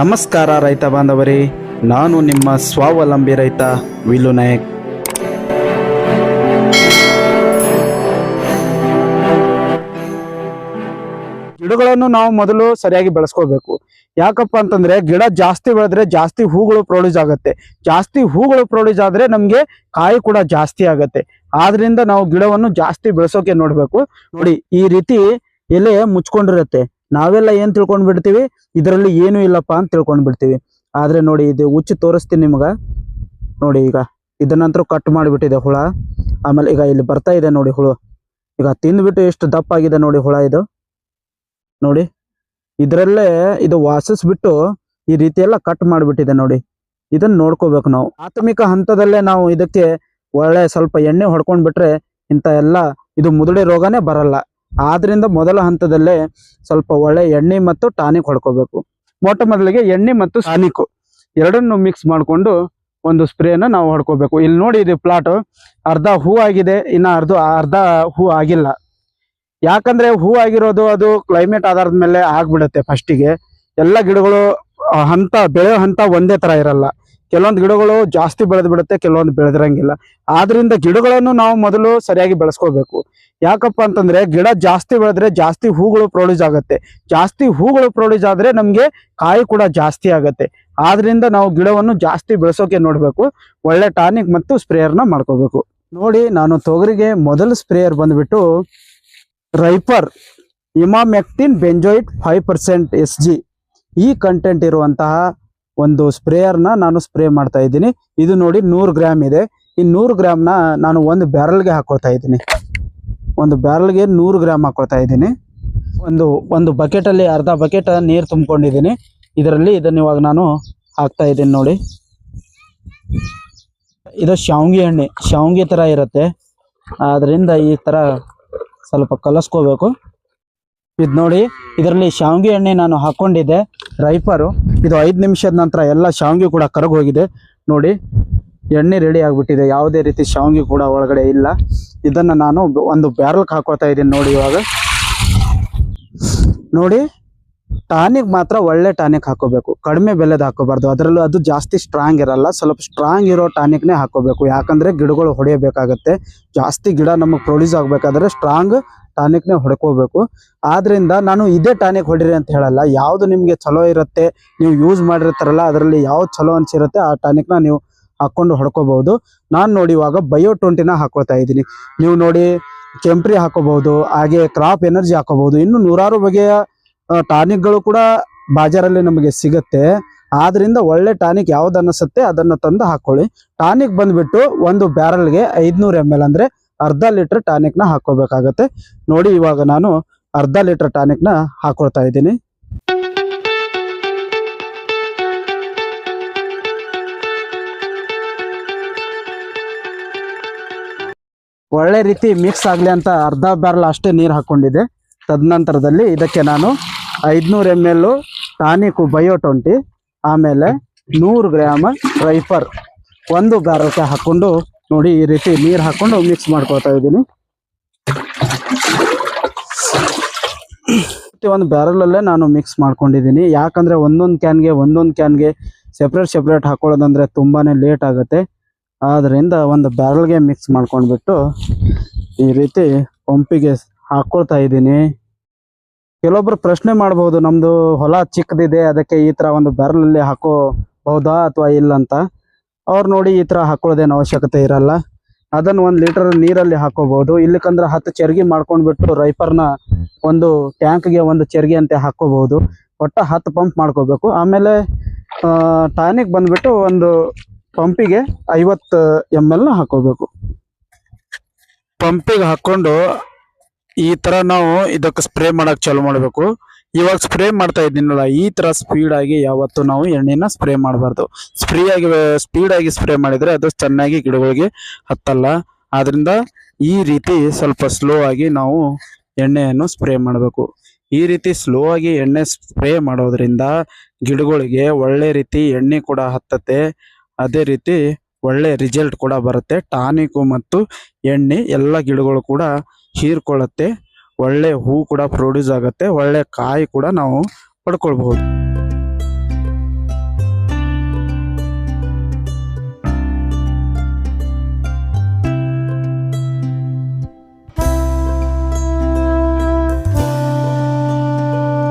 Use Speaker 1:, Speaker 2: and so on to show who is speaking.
Speaker 1: ನಮಸ್ಕಾರ ರೈತ ಬಾಂಧವರೇ, ನಾನು ನಿಮ್ಮ ಸ್ವಾವಲಂಬಿ ರೈತ ವಿಲು ನಾಯಕ್. ಗಿಡಗಳನ್ನು ನಾವು ಮೊದಲು ಸರಿಯಾಗಿ ಬೆಳೆಸ್ಕೋಬೇಕು. ಯಾಕಪ್ಪ ಅಂತಂದ್ರೆ, ಗಿಡ ಜಾಸ್ತಿ ಬೆಳೆದ್ರೆ ಜಾಸ್ತಿ ಹೂಗಳು ಪ್ರೊಡ್ಯೂಸ್ ಆಗುತ್ತೆ. ಜಾಸ್ತಿ ಹೂಗಳು ಪ್ರೊಡ್ಯೂಸ್ ಆದ್ರೆ ನಮ್ಗೆ ಕಾಯಿ ಕೂಡ ಜಾಸ್ತಿ ಆಗತ್ತೆ. ಆದ್ರಿಂದ ನಾವು ಗಿಡವನ್ನು ಜಾಸ್ತಿ ಬೆಳೆಸೋಕೆ ನೋಡ್ಬೇಕು. ನೋಡಿ, ಈ ರೀತಿ ಎಲೆ ಮುಚ್ಕೊಂಡಿರುತ್ತೆ. ನಾವೆಲ್ಲ ಏನ್ ತಿಳ್ಕೊಂಡ್ ಬಿಡ್ತೀವಿ ಇದರಲ್ಲಿ ಏನು ಇಲ್ಲಪ್ಪ ಅಂತ ತಿಳ್ಕೊಂಡ್ ಬಿಡ್ತೀವಿ ಆದ್ರೆ ನೋಡಿ, ಇದು ಉಚ್ಚಿ ತೋರಿಸ್ತೀನಿ ನಿಮ್ಗ. ನೋಡಿ, ಈಗ ಇದನ್ನಂತರೂ ಕಟ್ ಮಾಡಿಬಿಟ್ಟಿದೆ ಹುಳ. ಆಮೇಲೆ ಈಗ ಇಲ್ಲಿ ಬರ್ತಾ ಇದೆ ನೋಡಿ ಹುಳು. ಈಗ ತಿಂದ್ಬಿಟ್ಟು ಎಷ್ಟು ದಪ್ಪ ಆಗಿದೆ ನೋಡಿ ಹುಳ ಇದು. ನೋಡಿ, ಇದರಲ್ಲೇ ಇದು ವಾಸಿಸ್ಬಿಟ್ಟು ಈ ರೀತಿ ಎಲ್ಲ ಕಟ್ ಮಾಡಿಬಿಟ್ಟಿದೆ ನೋಡಿ. ಇದನ್ನ ನೋಡ್ಕೋಬೇಕು ನಾವು. ಪ್ರಾಥಮಿಕ ಹಂತದಲ್ಲೇ ನಾವು ಇದಕ್ಕೆ ಒಳ್ಳೆ ಸ್ವಲ್ಪ ಎಣ್ಣೆ ಹೊಡ್ಕೊಂಡ್ಬಿಟ್ರೆ ಇಂಥ ಎಲ್ಲ ಇದು ಮುದುಡೆ ರೋಗನೇ ಬರಲ್ಲ. ಆದ್ರಿಂದ ಮೊದಲ ಹಂತದಲ್ಲೇ ಸ್ವಲ್ಪ ಒಳ್ಳೆ ಎಣ್ಣೆ ಮತ್ತು ಟಾನಿಕ್ ಹೊಡ್ಕೋಬೇಕು. ಮೊಟ್ಟ ಮೊದಲಿಗೆ ಎಣ್ಣೆ ಮತ್ತು ಟಾನಿಕ್ ಎರಡನ್ನು ಮಿಕ್ಸ್ ಮಾಡಿಕೊಂಡು ಒಂದು ಸ್ಪ್ರೇನ ನಾವು ಹೊಡ್ಕೋಬೇಕು. ಇಲ್ಲಿ ನೋಡಿ ಇದು ಪ್ಲಾಟ್ ಅರ್ಧ ಹೂ ಆಗಿದೆ, ಇನ್ನ ಅರ್ಧ ಅರ್ಧ ಹೂ ಆಗಿಲ್ಲ. ಯಾಕಂದ್ರೆ ಹೂ ಆಗಿರೋದು ಅದು ಕ್ಲೈಮೇಟ್ ಆಧಾರದ ಮೇಲೆ ಆಗ್ಬಿಡುತ್ತೆ ಫಸ್ಟಿಗೆ ಎಲ್ಲ ಗಿಡಗಳು ಹಂತ, ಬೆಳೆಯೋ ಹಂತ ಒಂದೇ ತರ ಇರಲ್ಲ. ಕೆಲವೊಂದು ಗಿಡಗಳು ಜಾಸ್ತಿ ಬೆಳೆದು ಬಿಡುತ್ತೆ, ಕೆಲವೊಂದು ಬೆಳೆದಿರಂಗಿಲ್ಲ. ಆದ್ರಿಂದ ಗಿಡಗಳನ್ನು ನಾವು ಮೊದಲು ಸರಿಯಾಗಿ ಬೆಳೆಸ್ಕೋಬೇಕು. ಯಾಕಪ್ಪ ಅಂತಂದ್ರೆ ಗಿಡ ಜಾಸ್ತಿ ಬೆಳೆದ್ರೆ ಜಾಸ್ತಿ ಹೂಗಳು ಪ್ರೊಡ್ಯೂಸ್ ಆಗುತ್ತೆ. ಜಾಸ್ತಿ ಹೂಗಳು ಪ್ರೊಡ್ಯೂಸ್ ಆದ್ರೆ ನಮ್ಗೆ ಕಾಯಿ ಕೂಡ ಜಾಸ್ತಿ ಆಗುತ್ತೆ. ಆದ್ರಿಂದ ನಾವು ಗಿಡವನ್ನು ಜಾಸ್ತಿ ಬೆಳೆಸೋಕೆ ನೋಡ್ಬೇಕು. ಒಳ್ಳೆ ಟಾನಿಕ್ ಮತ್ತು ಸ್ಪ್ರೇಯರ್ನ ಮಾಡ್ಕೋಬೇಕು. ನೋಡಿ, ನಾನು ತೊಗರಿಗೆ ಮೊದಲ ಸ್ಪ್ರೇಯರ್ ಬಂದ್ಬಿಟ್ಟು ರೈಪರ್ emamectin benzoate five percent S G ಈ ಕಂಟೆಂಟ್ ಇರುವಂತಹ ಒಂದು ಸ್ಪ್ರೇಯರ್ನ ನಾನು ಸ್ಪ್ರೇ ಮಾಡ್ತಾ ಇದ್ದೀನಿ. ಇದು ನೋಡಿ ನೂರು ಗ್ರಾಮ್ ಇದೆ. ಈ ನೂರು ಗ್ರಾಮ್ನ ನಾನು ಒಂದು ಬ್ಯಾರಲ್ಗೆ ಹಾಕೊಳ್ತಾ ಇದ್ದೀನಿ. ಒಂದು ಬ್ಯಾರಲ್ಗೆ ನೂರು ಗ್ರಾಮ್ ಹಾಕೊಳ್ತಾ ಇದ್ದೀನಿ. ಒಂದು ಒಂದು ಬಕೆಟಲ್ಲಿ ಅರ್ಧ ಬಕೆಟ್ ನೀರು ತುಂಬಿಕೊಂಡಿದ್ದೀನಿ. ಇದರಲ್ಲಿ ಇದನ್ನ ಇವಾಗ ನಾನು ಹಾಕ್ತಾ ಇದ್ದೀನಿ ನೋಡಿ. ಇದು ಶಾವಂಗಿ ಹಣ್ಣೆ ಶಾವಂಗಿ ಥರ ಇರುತ್ತೆ. ಆದ್ರಿಂದ ಈ ಥರ ಸ್ವಲ್ಪ ಕಲಸ್ಕೋಬೇಕು. ಇದು ನೋಡಿ, ಇದರಲ್ಲಿ ಶಾವಿಗೆ ಎಣ್ಣೆ ನಾನು ಹಾಕೊಂಡಿದ್ದೆ, ರೈಪರು. ಇದು ಐದು ನಿಮಿಷದ ನಂತರ ಎಲ್ಲ ಶಾವಿಗೆ ಕೂಡ ಕರಗಿ ಹೋಗಿದೆ ನೋಡಿ, ಎಣ್ಣೆ ರೆಡಿ ಆಗಿಬಿಟ್ಟಿದೆ. ಯಾವುದೇ ರೀತಿ ಶಾವಿಗೆ ಕೂಡ ಒಳಗಡೆ ಇಲ್ಲ. ಇದನ್ನು ನಾನು ಒಂದು ಬ್ಯಾರಲ್ಗೆ ಹಾಕೋತಾ ಇದ್ದೀನಿ ನೋಡಿ ಇವಾಗ. ನೋಡಿ ಟಾನಿಕ್ ಮಾತ್ರ ಒಳ್ಳೆ ಟಾನಿಕ್ ಹಾಕೋಬೇಕು. ಕಡಿಮೆ ಬೆಲೆದ ಹಾಕೋಬಾರ್ದು. ಅದರಲ್ಲೂ ಅದು ಜಾಸ್ತಿ ಸ್ಟ್ರಾಂಗ್ ಇರಲ್ಲ. ಸ್ವಲ್ಪ ಸ್ಟ್ರಾಂಗ್ ಇರೋ ಟಾನಿಕ್ನೇ ಹಾಕೋಬೇಕು. ಯಾಕಂದ್ರೆ ಗಿಡಗಳು ಹೊಡೆಯಬೇಕಾಗತ್ತೆ. ಜಾಸ್ತಿ ಗಿಡ ನಮಗೆ ಪ್ರೊಡ್ಯೂಸ್ ಆಗಬೇಕಾದ್ರೆ ಸ್ಟ್ರಾಂಗ್ ಟಾನಿಕ್ನೇ ಹೊಡ್ಕೋಬೇಕು. ಆದ್ರಿಂದ ನಾನು ಇದೇ ಟಾನಿಕ್ ಹೊಡಿರಿ ಅಂತ ಹೇಳಲ್ಲ. ಯಾವುದು ನಿಮಗೆ ಚಲೋ ಇರುತ್ತೆ, ನೀವು ಯೂಸ್ ಮಾಡಿರ್ತಾರಲ್ಲ, ಅದರಲ್ಲಿ ಯಾವ್ದು ಚಲೋ ಅನ್ಸಿರುತ್ತೆ, ಆ ಟಾನಿಕ್ನ ನೀವು ಹಾಕೊಂಡು ಹೊಡ್ಕೋಬಹುದು. ನಾನು ನೋಡಿ ಇವಾಗ ಬಯೋ ಟ್ವೆಂಟಿನ ಹಾಕೋತಾ ಇದ್ದೀನಿ. ನೀವು ನೋಡಿ ಕೆಂಪ್ರಿ ಹಾಕೋಬಹುದು, ಹಾಗೆ ಕ್ರಾಪ್ ಎನರ್ಜಿ ಹಾಕೋಬಹುದು. ಇನ್ನು ನೂರಾರು ಬಗೆಯ ಟಾನಿಕ್ಗಳು ಕೂಡ ಬಾಜಾರಲ್ಲಿ ನಮಗೆ ಸಿಗುತ್ತೆ. ಆದ್ರಿಂದ ಒಳ್ಳೆ ಟಾನಿಕ್ ಯಾವ್ದು ಅನ್ನಿಸುತ್ತೆ ಅದನ್ನ ತಂದು ಹಾಕೊಳ್ಳಿ. ಟಾನಿಕ್ ಬಂದ್ಬಿಟ್ಟು ಒಂದು ಬ್ಯಾರಲ್ಗೆ ಐದ್ನೂರ್ ಎಂ ಎಲ್ ಅಂದ್ರೆ ಅರ್ಧ ಲೀಟರ್ ಟಾನಿಕ್ನ ಹಾಕೋಬೇಕಾಗತ್ತೆ ನೋಡಿ, ಇವಾಗ ನಾನು ಅರ್ಧ ಲೀಟರ್ ಟಾನಿಕ್ನ ಹಾಕೊಳ್ತಾ ಇದ್ದೀನಿ. ಒಳ್ಳೆ ರೀತಿ ಮಿಕ್ಸ್ ಆಗಲಿ ಅಂತ ಅರ್ಧ ಬ್ಯಾರಲ್ ಅಷ್ಟೇ ನೀರು ಹಾಕ್ಕೊಂಡಿದ್ದೆ ತದನಂತರದಲ್ಲಿ ಇದಕ್ಕೆ ನಾನು ಐದುನೂರು M L tonic bio twenty, ಆಮೇಲೆ ನೂರು ಗ್ರಾಮ್ ರೈಫರ್ ಒಂದು ಬ್ಯಾರಲ್ಗೆ ಹಾಕೊಂಡು ನೋಡಿ ಈ ರೀತಿ ನೀರು ಹಾಕೊಂಡು ಮಿಕ್ಸ್ ಮಾಡ್ಕೊಳ್ತಾ ಇದ್ದೀನಿ. ಒಂದು ಬ್ಯಾರಲಲ್ಲೇ ನಾನು ಮಿಕ್ಸ್ ಮಾಡ್ಕೊಂಡಿದ್ದೀನಿ. ಯಾಕಂದ್ರೆ ಒಂದೊಂದು ಕ್ಯಾನ್ಗೆ ಒಂದೊಂದು ಕ್ಯಾನ್ಗೆ ಸೆಪ್ರೇಟ್ ಸೆಪ್ರೇಟ್ ಹಾಕೊಳ್ಳೋದಂದ್ರೆ ತುಂಬಾನೇ ಲೇಟ್ ಆಗುತ್ತೆ. ಆದ್ದರಿಂದ ಒಂದು ಬ್ಯಾರಲ್ಗೆ ಮಿಕ್ಸ್ ಮಾಡ್ಕೊಂಡ್ಬಿಟ್ಟು ಈ ರೀತಿ ಪಂಪಿಗೆ ಹಾಕ್ಕೊಳ್ತಾ ಇದ್ದೀನಿ. ಕೆಲವೊಬ್ರು ಪ್ರಶ್ನೆ ಮಾಡಬಹುದು ನಮ್ದು ಹೊಲ ಚಿಕ್ಕದಿದೆ ಅದಕ್ಕೆ ಈ ತರ ಒಂದು ಬ್ಯಾರಲಲ್ಲಿ ಹಾಕೋಬಹುದಾ ಅಥವಾ ಇಲ್ಲ? ಅಂತ. ಅವ್ರು ನೋಡಿ ಈ ತರ ಹಾಕೊಳ್ಳೋದೇನು ಅವಶ್ಯಕತೆ ಇರಲ್ಲ. ಅದನ್ನ ಒಂದು ಲೀಟರ್ ನೀರಲ್ಲಿ ಹಾಕೋಬಹುದು ಇಲ್ಲಕಂದ್ರೆ ಹತ್ತು ಚರ್ಗಿ ಮಾಡ್ಕೊಂಡ್ಬಿಟ್ಟು ರೈಪರ್ನ ಒಂದು ಟ್ಯಾಂಕ್ಗೆ ಒಂದು ಚರ್ಗಿ ಅಂತ ಹಾಕೋಬಹುದು ಒಟ್ಟು ಹತ್ತು ಪಂಪ್ ಮಾಡ್ಕೋಬೇಕು. ಆಮೇಲೆ ಟಾನಿಕ್ ಬಂದ್ಬಿಟ್ಟು ಒಂದು ಪಂಪಿಗೆ ಐವತ್ತು ಎಂ ಎಲ್ನ ಹಾಕೋಬೇಕು. ಪಂಪಿಗೆ ಹಾಕ್ಕೊಂಡು ಈ ತರ ನಾವು ಇದಕ್ಕೆ ಸ್ಪ್ರೇ ಮಾಡಕ್ ಚಾಲು ಮಾಡಬೇಕು. ಇವಾಗ ಸ್ಪ್ರೇ ಮಾಡ್ತಾ ಇದ್ದೀನಲ್ಲ ಈ ತರ ಸ್ಪೀಡ್ ಆಗಿ ಯಾವತ್ತು ನಾವು ಎಣ್ಣೆನ ಸ್ಪ್ರೇ ಮಾಡಬಾರ್ದು. ಸ್ಪ್ರೇ ಆಗಿ ಸ್ಪೀಡ್ ಆಗಿ ಸ್ಪ್ರೇ ಮಾಡಿದ್ರೆ ಅದು ಚೆನ್ನಾಗಿ ಗಿಡಗಳಿಗೆ ಹತ್ತಲ್ಲ. ಆದ್ದರಿಂದ ಈ ರೀತಿ ಸ್ವಲ್ಪ ಸ್ಲೋ ಆಗಿ ನಾವು ಎಣ್ಣೆಯನ್ನು ಸ್ಪ್ರೇ ಮಾಡಬೇಕು. ಈ ರೀತಿ ಸ್ಲೋ ಆಗಿ ಎಣ್ಣೆ ಸ್ಪ್ರೇ ಮಾಡೋದ್ರಿಂದ ಗಿಡಗಳಿಗೆ ಒಳ್ಳೆ ರೀತಿ ಎಣ್ಣೆ ಕೂಡ ಹತ್ತತ್ತೆ. ಅದೇ ರೀತಿ ಒಳ್ಳೆ ರಿಸಲ್ಟ್ ಕೂಡ ಬರುತ್ತೆ. ಟಾನಿಕು ಮತ್ತು ಎಣ್ಣೆ ಎಲ್ಲ ಗಿಡಗಳು ಕೂಡ ಹೀರ್ಕೊಳ್ಳುತ್ತೆ. ಒಳ್ಳೆ ಹೂ ಕೂಡ ಪ್ರೊಡ್ಯೂಸ್ ಆಗುತ್ತೆ ಒಳ್ಳೆ ಕಾಯಿ ಕೂಡ ನಾವು ಪಡ್ಕೊಳ್ಬಹುದು.